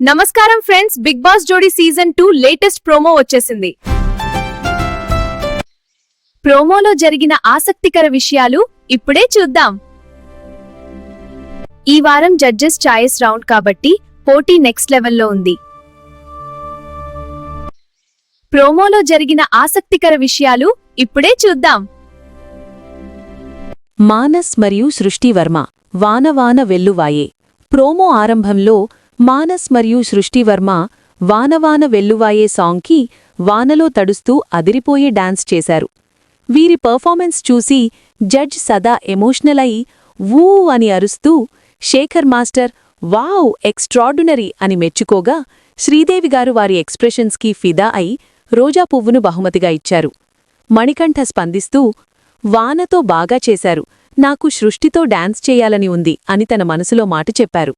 నమస్కారం friends Bigg Boss Jodi season two latest promo వచ్చేసింది. ప్రోమోలో జరిగిన ఆసక్తికర విషయాలు ఇప్పుడే చూద్దాం. ఈ వారం జడ్జెస్ చాయిస్ రౌండ్ కాబట్టి పోటీ నెక్స్ట్ లెవెల్లో ఉంది. ప్రోమోలో జరిగిన ఆసక్తికర విషయాలు ఇప్పుడే చూద్దాం. మానస్ మరియు సృష్టివర్మ వానవాన వెల్లువాయే. ప్రోమో ఆరంభంలో మానస్ మరియు సృష్టివర్మ వానవాన వెల్లువాయే సాంగ్కి వానలో తడుస్తూ అదిరిపోయే డాన్స్ చేశారు. వీరి పర్ఫార్మెన్స్ చూసి జడ్జ్ సదా ఎమోషనల్ అయి వూ అని అరుస్తూ శేఖర్ మాస్టర్ వావ్ ఎక్స్ట్రాడినరీ అని మెచ్చుకోగా శ్రీదేవి గారు వారి ఎక్స్ప్రెషన్స్కి ఫిదా అయి రోజా పువ్వును బహుమతిగా ఇచ్చారు. మణికంఠ స్పందిస్తూ వానతో బాగా చేశారు. నాకు సృష్టితో డాన్స్ చేయాలని ఉంది అని తన మనసులో మాట చెప్పారు.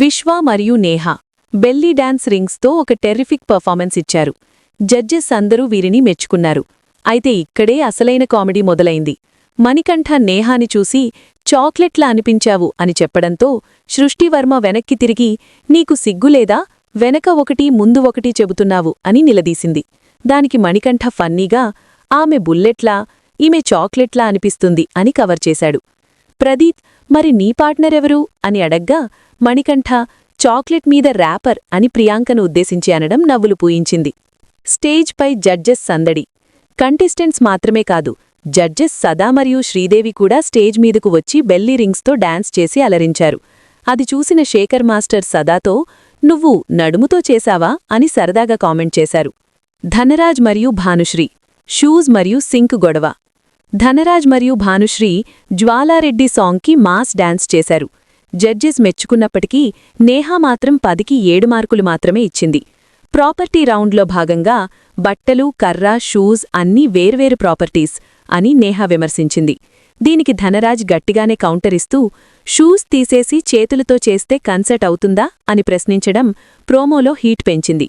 విశ్వ మరియు నేహా బెల్లీ డాన్స్ రింగ్స్తో ఒక టెర్రిఫిక్ పర్ఫార్మెన్స్ ఇచ్చారు. జడ్జెస్ అందరూ వీరిని మెచ్చుకున్నారు. అయితే ఇక్కడే అసలైన కామెడీ మొదలైంది. మణికంఠ నేహాని చూసి చాక్లెట్లా అనిపించావు అని చెప్పడంతో సృష్టివర్మ వెనక్కి తిరిగి నీకు సిగ్గులేదా వెనక ఒకటి ముందు ఒకటి చెబుతున్నావు అని నిలదీసింది. దానికి మణికంఠ ఫన్నీగా ఆమె బుల్లెట్లా? ఈమె చాక్లెట్లా అనిపిస్తుంది అని కవర్ చేశాడు. ప్రదీప్ మరి నీ పార్ట్నరెవరు అని అడగ్గా మణికంఠ చాక్లెట్ మీద ర్యాపర్ అని ప్రియాంకను ఉద్దేశించి అనడం నవ్వులు పూయించింది. స్టేజ్పై జడ్జెస్ సందడి. కంటెస్టెంట్స్ మాత్రమే కాదు జడ్జెస్ సదా మరియు శ్రీదేవి కూడా స్టేజ్ మీదకు వచ్చి బెల్లీ రింగ్స్తో డాన్స్ చేసి అలరించారు. అది చూసిన శేఖర్ మాస్టర్ సదాతో నువ్వు నడుముతో చేశావా? అని సరదాగా కామెంట్ చేశారు. ధనరాజ్ మరియు భానుశ్రీ షూజ్ మరియు సింక్ గొడవ. ధనరాజ్ మరియు భానుశ్రీ జ్వాలారెడ్డి సాంగ్కి మాస్ డాన్స్ చేశారు. జడ్జెస్ మెచ్చుకున్నప్పటికీ నేహా మాత్రం పదికి ఏడు మార్కులు మాత్రమే ఇచ్చింది. ప్రాపర్టీ రౌండ్లో భాగంగా బట్టలు కర్ర షూస్ అన్నీ వేర్వేరు ప్రాపర్టీస్ అని నేహా విమర్శించింది. దీనికి ధనరాజ్ గట్టిగానే కౌంటరిస్తూ షూస్ తీసేసి చేతులతో చేస్తే కన్సర్ట్ అవుతుందా? అని ప్రశ్నించడం ప్రోమోలో హీట్ పెంచింది.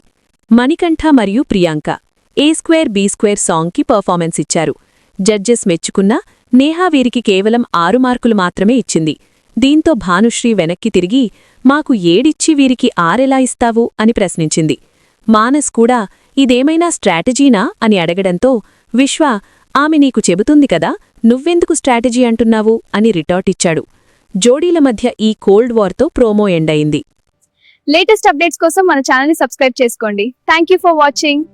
మణికంఠ మరియు Priyanka A square B square సాంగ్కి పర్ఫార్మెన్స్ ఇచ్చారు. జడ్జెస్ మెచ్చుకున్నా నేహా వీరికి కేవలం ఆరు మార్కులు మాత్రమే ఇచ్చింది. దీంతో భానుశ్రీ వెనక్కి తిరిగి మాకు ఏడిచ్చి వీరికి ఆరెలా ఇస్తావు? అని ప్రశ్నించింది. మానస్ కూడా ఇదేమైనా స్ట్రాటజీనా? అని అడగడంతో విశ్వ ఆమె నీకు చెబుతుంది కదా నువ్వెందుకు స్ట్రాటజీ అంటున్నావు? అని రిటార్ట్ ఇచ్చాడు. జోడీల మధ్య ఈ కోల్డ్ వార్తో ప్రోమో ఎండయింది. లేటెస్ట్ అప్డేట్స్ కోసం మన ఛానల్ని సబ్స్క్రైబ్ చేసుకోండి. Thank you for watching.